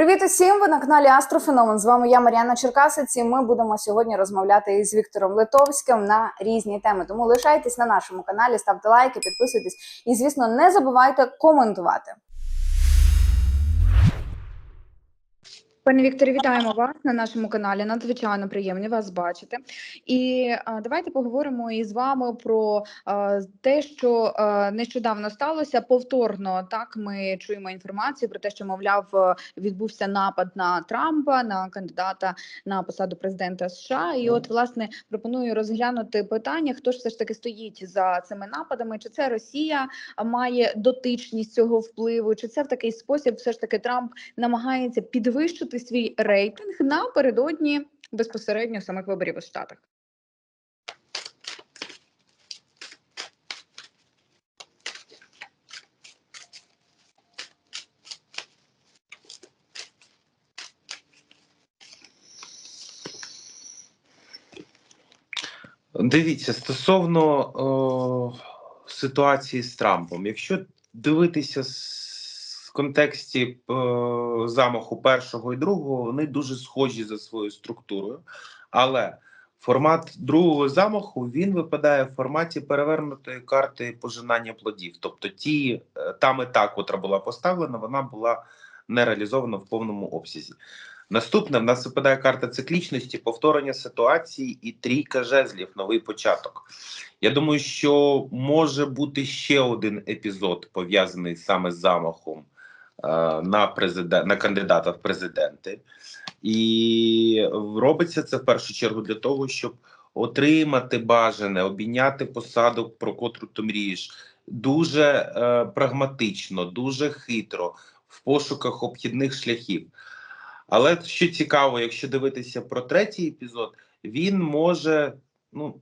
Привіт усім! Ви на каналі Астрофеномен. З вами я Мар'яна Черкасець, і Ми будемо сьогодні розмовляти із Віктором Литовським на різні теми. Тому лишайтесь на нашому каналі, ставте лайки, підписуйтесь і, звісно, не забувайте коментувати. Пане Вікторе, вітаємо вас на нашому каналі. Надзвичайно приємно вас бачити. І а, давайте поговоримо із вами про а, те, що а, нещодавно сталося. Повторно так ми чуємо інформацію про те, що мовляв відбувся напад на Трампа, на кандидата на посаду президента США. І от власне пропоную розглянути питання, хто ж все ж таки стоїть за цими нападами, чи це Росія має дотичність цього впливу, чи це в такий спосіб, все ж таки Трамп намагається підвищити свій рейтинг напередодні безпосередньо самих виборів у Штатах. Дивіться, стосовно о, ситуації з Трампом, якщо дивитися з- в контексті о, замаху першого і другого, вони дуже схожі за своєю структурою, але формат другого замаху він випадає в форматі перевернутої карти пожинання плодів. Тобто, ті е, та мета, котра була поставлена, вона була не реалізована в повному обсязі. Наступне в нас випадає карта циклічності, повторення ситуації і трійка жезлів, новий початок. Я думаю, що може бути ще один епізод пов'язаний саме з замахом е, на президент на кандидата в президенти, і робиться це в першу чергу для того, щоб отримати бажане, обійняти посаду, про котру ти мрієш, дуже е, прагматично, дуже хитро, в пошуках обхідних шляхів. Але що цікаво, якщо дивитися про третій епізод, він може, ну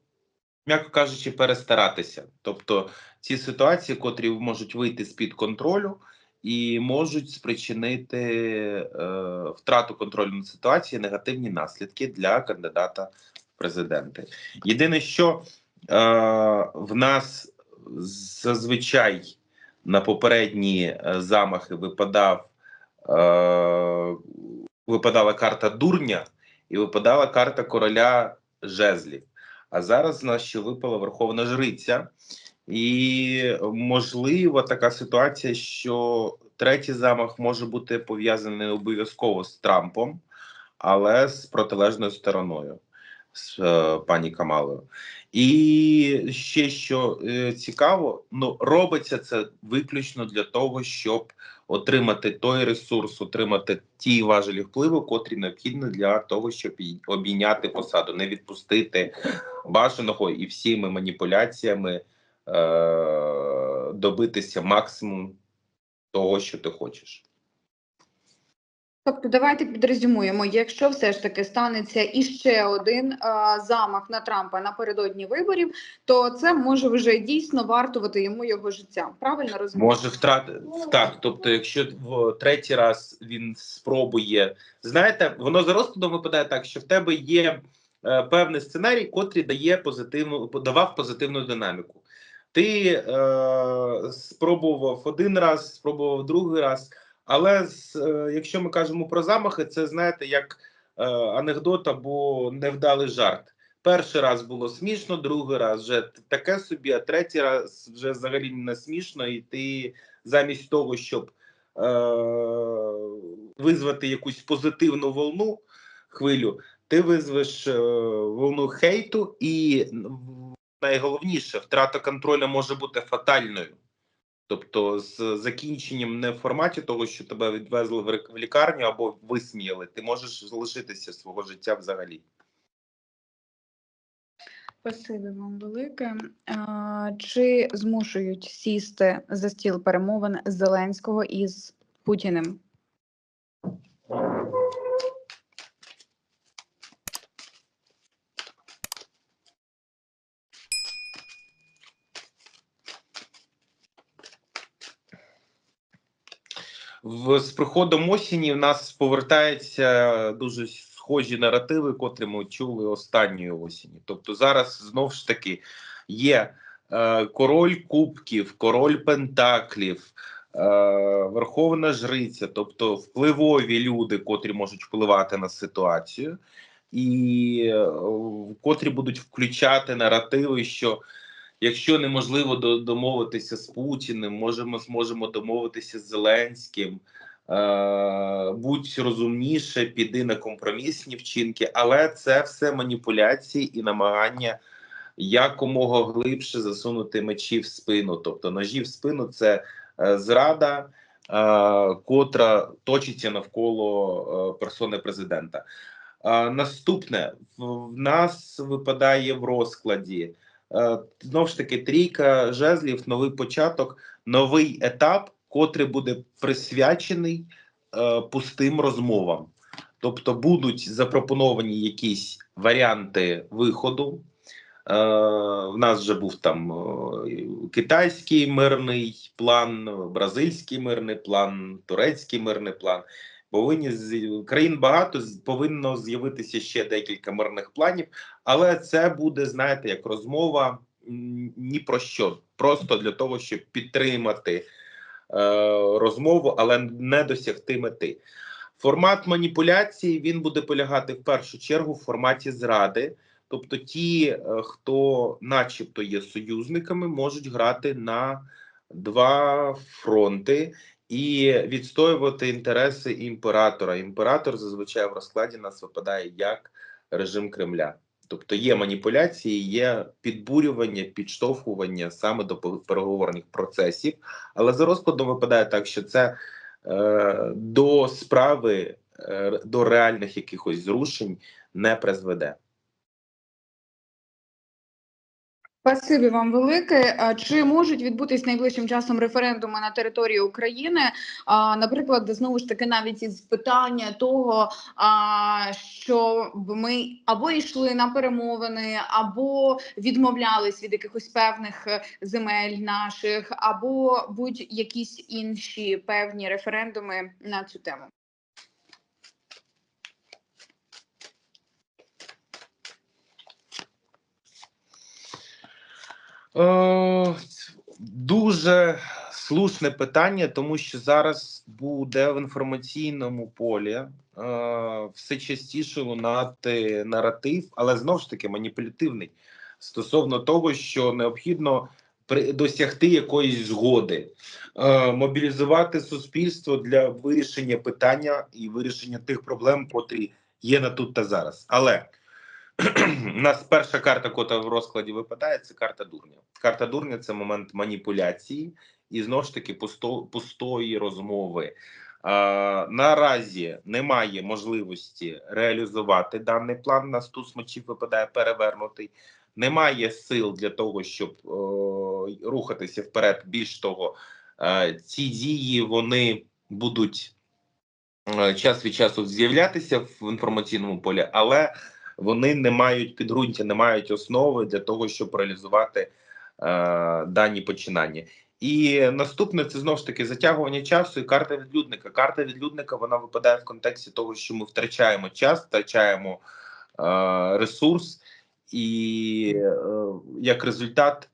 м'яко кажучи, перестаратися. Тобто ці ситуації, котрі можуть вийти з під контролю і можуть спричинити е, втрату контролю над ситуацією, негативні наслідки для кандидата в президенти. Єдине, що е, в нас зазвичай на попередні е, замахи випадав. Е, випадала карта дурня і випадала карта короля жезлів. А зараз в нас ще випала Верховна Жриця, і можливо така ситуація, що третій замах може бути пов'язаний обов'язково з Трампом, але з протилежною стороною, з е, пані Камалою. І ще що е, цікаво, ну робиться це виключно для того, щоб отримати той ресурс, отримати ті важелі впливу, котрі необхідні для того, щоб обійняти посаду, не відпустити бажаного і всіми маніпуляціями е- добитися максимум того, що ти хочеш. Тобто, давайте підрезюмуємо, якщо все ж таки станеться іще один а, замах на Трампа напередодні виборів, то це може вже дійсно вартувати йому його життя. Правильно розумію? Може втратити так. Тобто, якщо в третій раз він спробує, знаєте, воно за розкладом випадає так, що в тебе є е, певний сценарій, котрий дає позитивну давав позитивну динаміку. Ти е, спробував один раз, спробував другий раз. Але з, е, якщо ми кажемо про замахи, це знаєте, як е, анекдот або невдалий жарт. Перший раз було смішно, другий раз вже таке собі, а третій раз вже взагалі не смішно, і ти замість того, щоб е, визвати якусь позитивну волну, хвилю, ти визвеш е, волну хейту, і найголовніше, втрата контролю може бути фатальною. Тобто, з закінченням не в форматі того, що тебе відвезли в лікарню або висміяли, ти можеш залишитися свого життя взагалі. Спасибі вам велике. А, чи змушують сісти за стіл перемовин Зеленського із Путіним? В з приходом осені в нас повертаються дуже схожі наративи, котрі ми чули останньої осені. Тобто, зараз знов ж таки є е, король кубків, король пентаклів, Верховна Жриця, тобто впливові люди, котрі можуть впливати на ситуацію, і е, котрі будуть включати наративи, що якщо неможливо домовитися з Путіним, можемо зможемо домовитися з Зеленським. Е, будь розумніше, піди на компромісні вчинки, але це все маніпуляції і намагання якомога глибше засунути мечі в спину. Тобто ножі в спину це е, зрада, е, котра точиться навколо персони президента. Наступне в нас випадає в розкладі. Е, знову ж таки, трійка жезлів, новий початок, новий етап, котрий буде присвячений е, пустим розмовам. Тобто будуть запропоновані якісь варіанти виходу. Е, в нас вже був там китайський мирний план, бразильський мирний план, турецький мирний план. Повинні з країн багато повинно з'явитися ще декілька мирних планів, але це буде, знаєте, як розмова ні про що, просто для того, щоб підтримати е, розмову, але не досягти мети. Формат маніпуляції він буде полягати в першу чергу в форматі зради. Тобто, ті, е, хто, начебто, є союзниками, можуть грати на два фронти і відстоювати інтереси імператора. Імператор зазвичай в розкладі нас випадає як режим Кремля. Тобто є маніпуляції, є підбурювання, підштовхування саме до переговорних процесів. Але за розкладом випадає так, що це е, до справи, е, до реальних якихось зрушень не призведе. Спасибі вам велике. Чи можуть відбутись найближчим часом референдуми на території України? Наприклад, знову ж таки, навіть із питання того, що ми або йшли на перемовини, або відмовлялись від якихось певних е, земель наших, або будь-якісь інші певні референдуми на цю тему. Дуже слушне питання, тому що зараз буде в інформаційному полі е, все частіше лунати наратив, але знову ж таки маніпулятивний стосовно того, що необхідно при- досягти якоїсь згоди, е, мобілізувати суспільство для вирішення питання і вирішення тих проблем, котрі є на тут та зараз. Але у нас перша карта, яка в розкладі випадає, це карта дурня. Карта дурня це момент маніпуляції і знову ж таки пусто, пустої розмови. А, наразі немає можливості реалізувати даний план. На стус мечів випадає перевернутий. Немає сил для того, щоб е, рухатися вперед. Більш того, е, ці дії вони будуть е, час від часу з'являтися в інформаційному полі, але вони не мають підґрунтя, не мають основи для того, щоб реалізувати е, дані починання. І наступне це знову ж таки затягування часу і карта відлюдника. Карта відлюдника вона випадає в контексті того, що ми втрачаємо час, втрачаємо е, ресурс, і е, як результат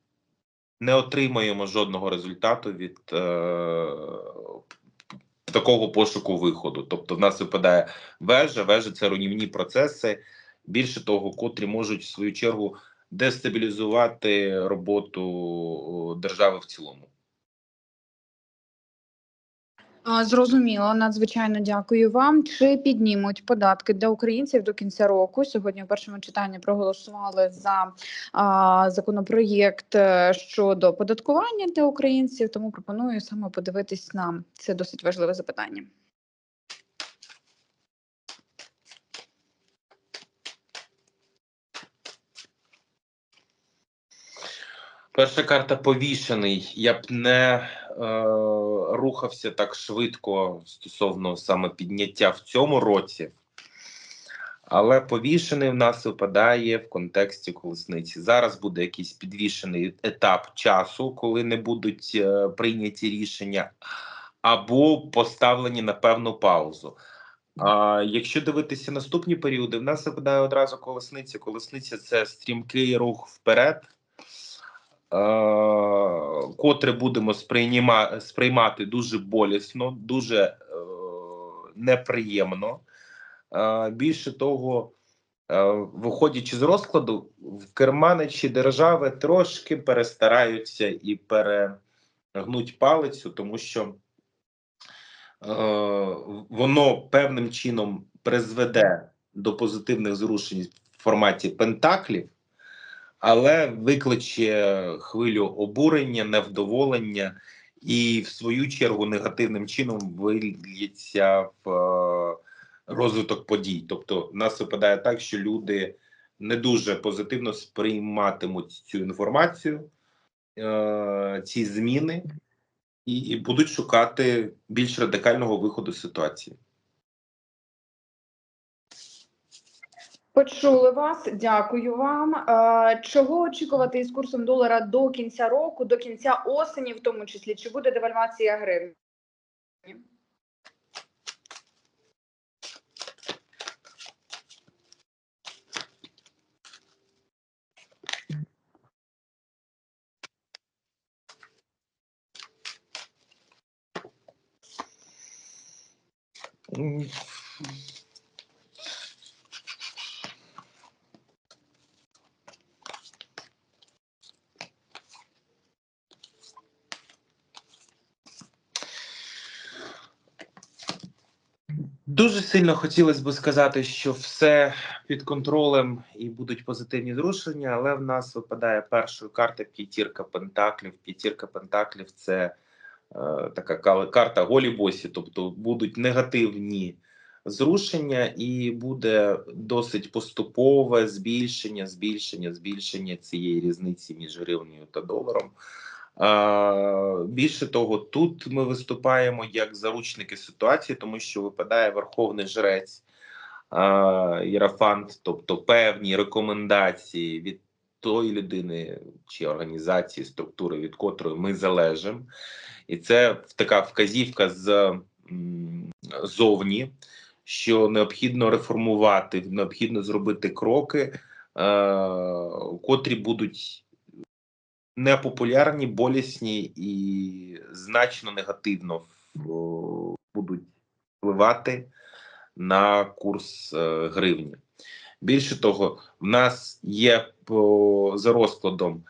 не отримаємо жодного результату від е, такого пошуку виходу. Тобто, в нас випадає вежа, вежа це руйнівні процеси більше того, котрі можуть в свою чергу дестабілізувати роботу держави в цілому. Зрозуміло, надзвичайно дякую вам. Чи піднімуть податки для українців до кінця року? Сьогодні в першому читанні проголосували за а, законопроєкт е, щодо податкування для українців. Тому пропоную саме подивитись на це досить важливе запитання. Перша карта повішений. Я б не е, рухався так швидко стосовно саме підняття в цьому році. Але повішений в нас випадає в контексті колесниці. Зараз буде якийсь підвішений етап часу, коли не будуть е, прийняті рішення, або поставлені на певну паузу. А якщо дивитися наступні періоди, в нас випадає одразу колесниця. Колесниця це стрімкий рух вперед. Котре будемо сприйма, сприймати дуже болісно, дуже е, неприємно. Е, більше того, е, виходячи з розкладу, в керманичі держави трошки перестараються і перегнуть палицю, тому що е, воно певним чином призведе до позитивних зрушень в форматі пентаклів, але викличе хвилю обурення, невдоволення і, в свою чергу, негативним чином вильється в е, розвиток подій. Тобто, нас випадає так, що люди не дуже позитивно сприйматимуть цю інформацію, е, ці зміни, і будуть шукати більш радикального виходу з ситуації. Почули вас, дякую вам. Е, Чого очікувати із курсом долара до кінця року, до кінця осені, в тому числі, чи буде девальвація гривні? М, Дуже сильно хотілося б сказати, що все під контролем і будуть позитивні зрушення, але в нас випадає першою карта п'ятірка пентаклів. П'ятірка пентаклів це е, така карта голі босі, тобто будуть негативні зрушення, і буде досить поступове збільшення, збільшення, збільшення цієї різниці між гривнею та доларом. Більше того, тут ми виступаємо як заручники ситуації, тому що випадає верховний жрець Єрафант, тобто певні рекомендації від тої людини чи організації, структури, від котрої ми залежимо, і це така вказівка з зовні, що необхідно реформувати, необхідно зробити кроки, котрі будуть непопулярні, болісні і значно негативно будуть впливати на курс е, гривні. Більше того, в нас є по, за розкладом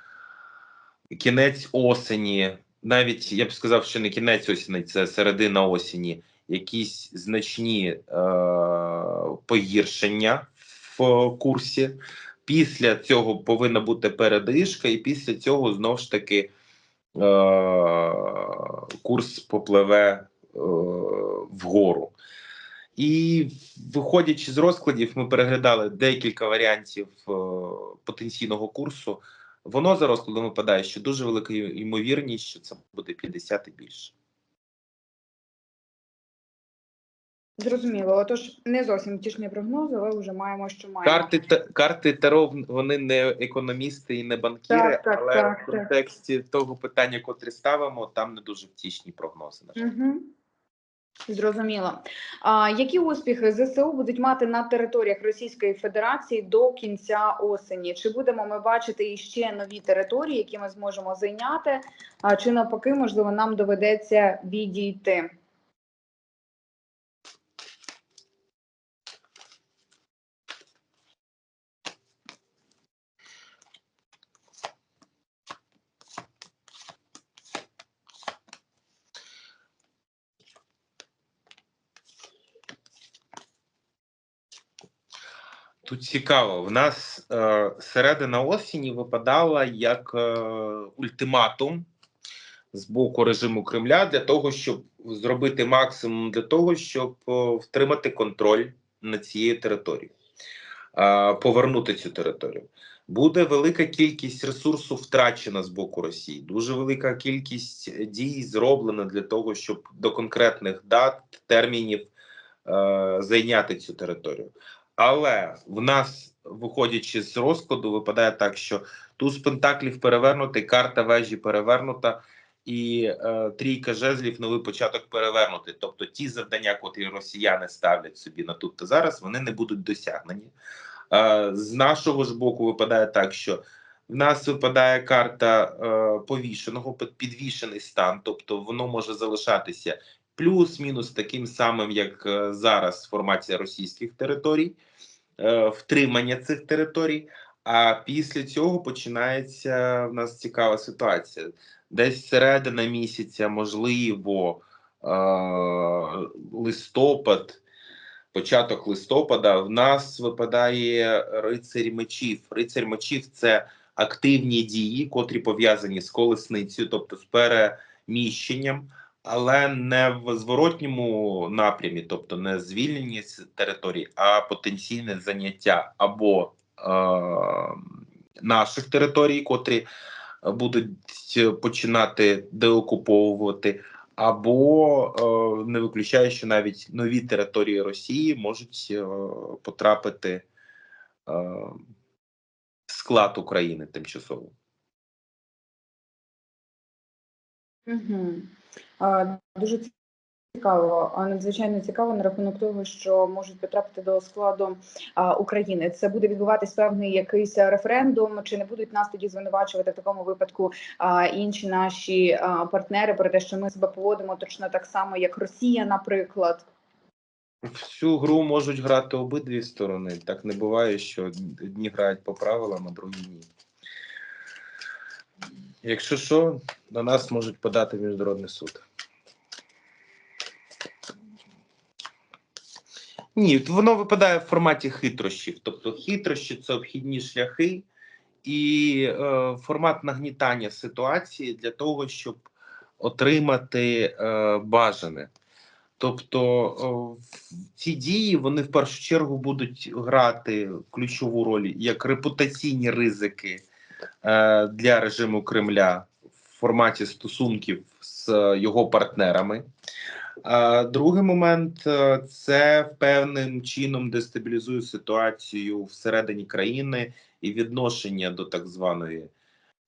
кінець осені, навіть я б сказав, що не кінець осені, це середина осені, якісь значні е, погіршення в курсі. Після цього повинна бути передишка, і після цього знову ж таки е, курс попливе е, вгору. І виходячи з розкладів, ми переглядали декілька варіантів е, потенційного курсу. Воно за розкладом випадає, що дуже велика ймовірність, що це буде 50 і більше. Зрозуміло. Отож, не зовсім втішні прогнози, але вже маємо, що маємо. Карти та карти Таро вони не економісти і не банкіри, Так, так, але так, в контексті того питання, котре ставимо, там не дуже втішні прогнози. На жаль. Угу. Зрозуміло. А які успіхи ЗСУ будуть мати на територіях Російської Федерації до кінця осені? Чи будемо ми бачити іще нові території, які ми зможемо зайняти? А чи навпаки, можливо, нам доведеться відійти? Тут цікаво. В нас е, середина осені випадала як е, ультиматум з боку режиму Кремля для того, щоб зробити максимум для того, щоб е, втримати контроль над цією територією, е, повернути цю територію. Буде велика кількість ресурсу втрачена з боку Росії. Дуже велика кількість дій зроблена для того, щоб до конкретних дат термінів е, зайняти цю територію. Але в нас, виходячи з розкладу, випадає так, що туз пентаклів перевернутий, карта вежі перевернута, і е, трійка жезлів новий початок перевернутий. Тобто ті завдання, котрі росіяни ставлять собі на тут та зараз, вони не будуть досягнені. Е, з нашого ж боку випадає так, що В нас випадає карта е, повішеного, під- підвішений стан, тобто воно може залишатися плюс-мінус таким самим, як е, зараз формація російських територій, е, втримання цих територій. А після цього починається в нас цікава ситуація. Десь середина місяця, можливо, е, листопад, початок листопада, в нас випадає рицарь мечів. Рицарь мечів це активні дії, котрі пов'язані з колесницею, тобто з переміщенням, але не в зворотньому напрямі, тобто не звільнені з території, а потенційне заняття або е, наших територій, котрі будуть починати деокуповувати, або е, не виключаю, що навіть нові території Росії можуть е, потрапити е, склад України тимчасово. Угу. Дуже цікаво, надзвичайно цікаво на рахунок того, що можуть потрапити до складу України. Це буде відбуватись певний якийсь референдум, чи не будуть нас тоді звинувачувати в такому випадку інші наші партнери про те, що ми себе поводимо точно так само, як Росія, наприклад. В цю гру можуть грати обидві сторони. Так не буває, що одні грають по правилам, а другі ні. Якщо що, на нас можуть подати міжнародний суд. Ні, воно випадає в форматі хитрощів. Тобто хитрощі це обхідні шляхи і е, формат нагнітання ситуації для того, щоб отримати е, бажане. Тобто о, ці дії вони в першу чергу будуть грати ключову роль як репутаційні ризики е, для режиму Кремля в форматі стосунків з його партнерами. Другий момент е, це певним чином дестабілізує ситуацію всередині країни і відношення до так званої,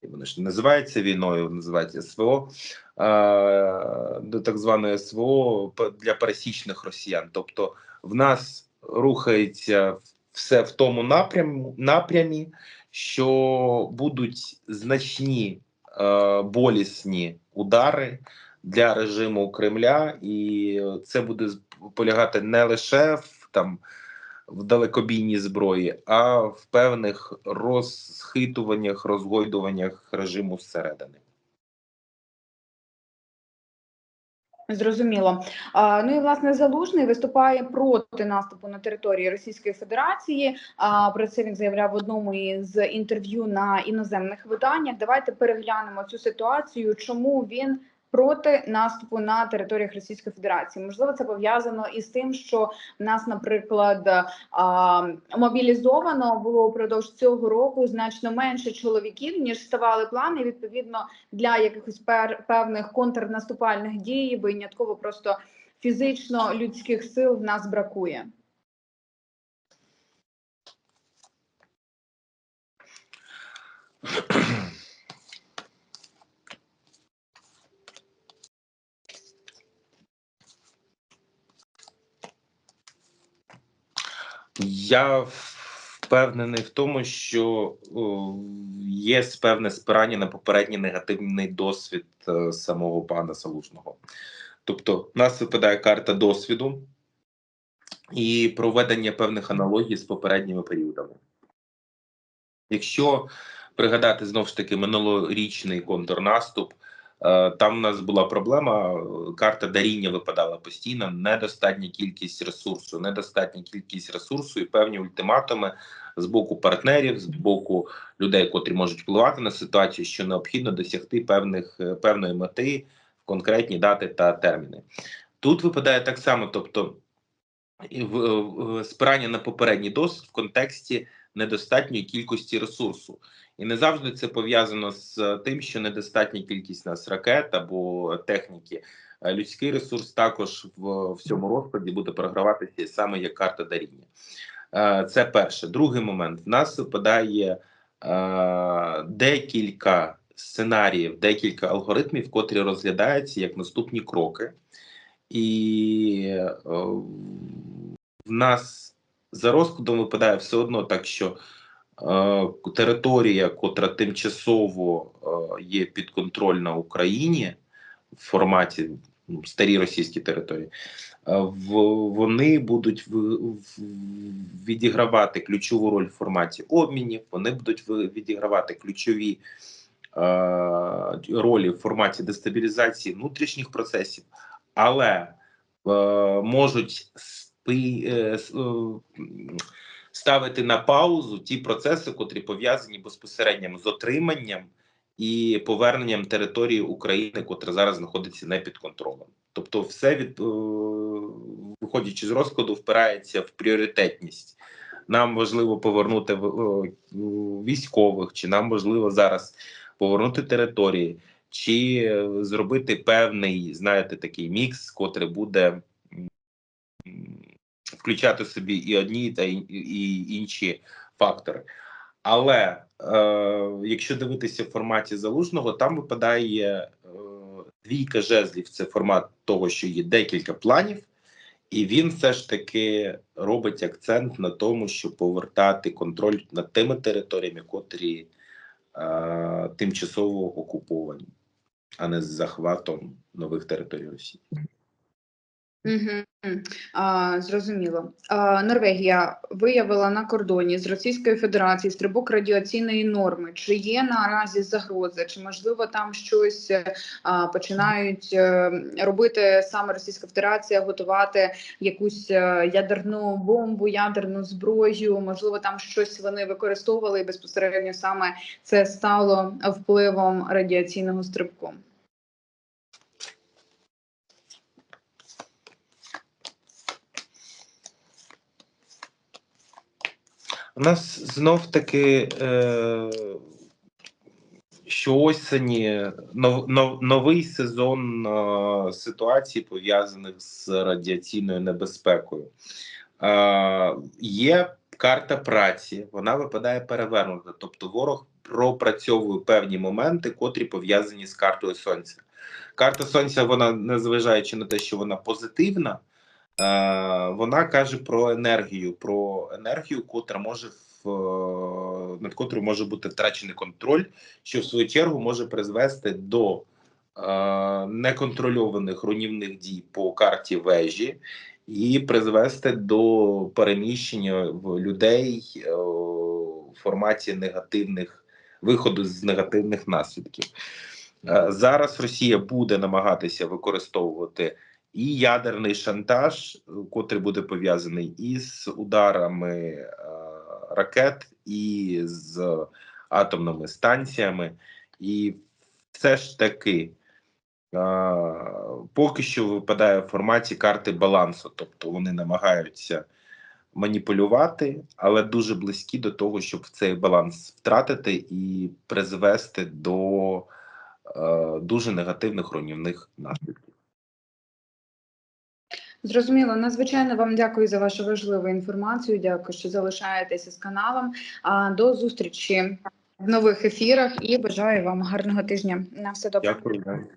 вони ж не називаються війною, називається СВО, е, до так званої СВО для пересічних росіян. Тобто в нас рухається все в тому напряму, напрямі, що будуть значні е, болісні удари для режиму Кремля, і це буде полягати не лише в там в далекобійній зброї, а в певних розхитуваннях, розгойдуваннях режиму зсередини. Зрозуміло. Ну і власне залужний виступає проти наступу на території Російської Федерації. Про це він заявляв в одному із інтерв'ю на іноземних виданнях. Давайте переглянемо цю ситуацію. Чому він проти наступу на територіях Російської Федерації? Можливо, це пов'язано із тим, що нас, наприклад, мобілізовано було впродовж цього року значно менше чоловіків ніж ставали плани. Відповідно, для якихось певних контрнаступальних дій винятково просто фізично людських сил в нас бракує. Я впевнений в тому, що є певне спирання на попередній негативний досвід е, самого пана Салушного. Тобто, в нас випадає карта досвіду і проведення певних аналогій з попередніми періодами. Якщо пригадати знову ж таки минулорічний контрнаступ, там у нас була проблема. е, Карта даріння випадала постійно, недостатня кількість ресурсу, недостатня кількість ресурсу і певні ультиматуми з боку партнерів, з боку людей, котрі можуть впливати на ситуацію, що необхідно досягти певних е, певної мети в конкретні дати та терміни. Тут випадає так само, тобто е, спирання на попередній досвід в контексті недостатньої кількості ресурсу. І не завжди це пов'язано з тим, що недостатня кількість нас ракет або техніки. Е, Людський ресурс також в, в цьому розкладі буде програватися саме як карта даріння. Е, Це перше. Другий момент. В нас випадає е, декілька сценаріїв, декілька алгоритмів, котрі розглядаються як наступні кроки. І в нас за розкладом випадає все одно так, що територія, котра тимчасово е, є підконтрольна Україні в форматі ну, старі російські території, е, вони будуть відігравати ключову роль в форматі обмінів, вони будуть відігравати ключові е, ролі в форматі дестабілізації внутрішніх процесів, але е, можуть спи, е, е, ставити на паузу ті процеси, котрі пов'язані безпосередньо з отриманням і поверненням території України, котра зараз знаходиться не під контролем. Тобто, все від е, виходячи з розкладу, впирається в пріоритетність. Нам важливо повернути е, військових, чи нам важливо зараз повернути території, чи е, зробити певний, знаєте, такий мікс, котрий буде включати собі і одні, та і інші фактори. Але е, якщо дивитися в форматі залужного, там випадає е, двійка жезлів. Це формат того, що є декілька планів, і він все ж таки робить акцент на тому, щоб повертати контроль над тими територіями, котрі е, тимчасово окуповані, а не з захватом нових територій Росії. А, зрозуміло. А, Норвегія виявила на кордоні з Російською Федерацією стрибок радіаційної норми. Чи є наразі загрози? Чи можливо там щось е, а, починають е, робити саме Російська Федерація, готувати якусь е, ядерну бомбу, ядерну зброю? Можливо, там щось вони використовували і безпосередньо саме це стало впливом радіаційного стрибку. У нас знов таки е, що осені нов, нов, новий сезон е, ситуацій пов'язаних з радіаційною небезпекою. Е, є карта праці, вона випадає перевернута. Тобто ворог пропрацьовує певні моменти, котрі пов'язані з картою сонця. Карта сонця, вона, незважаючи на те, що вона позитивна. Е, вона каже про енергію, про енергію, котра може в, е, над котрою може бути втрачений контроль, що в свою чергу може призвести до е, неконтрольованих руйнівних дій по карті вежі і призвести до переміщення в людей в форматі негативних виходу з негативних наслідків. Зараз Росія буде намагатися використовувати і ядерний шантаж, котрий буде пов'язаний із ударами е, ракет, і з атомними станціями, і все ж таки е, поки що випадає в форматі карти балансу, тобто вони намагаються маніпулювати, але дуже близькі до того, щоб цей баланс втратити і призвести до е, дуже негативних руйнівних наслідків. Зрозуміло, надзвичайно вам дякую за вашу важливу інформацію. Дякую, що залишаєтеся з каналом. А до зустрічі в нових ефірах і бажаю вам гарного тижня. На все добре. Дякую.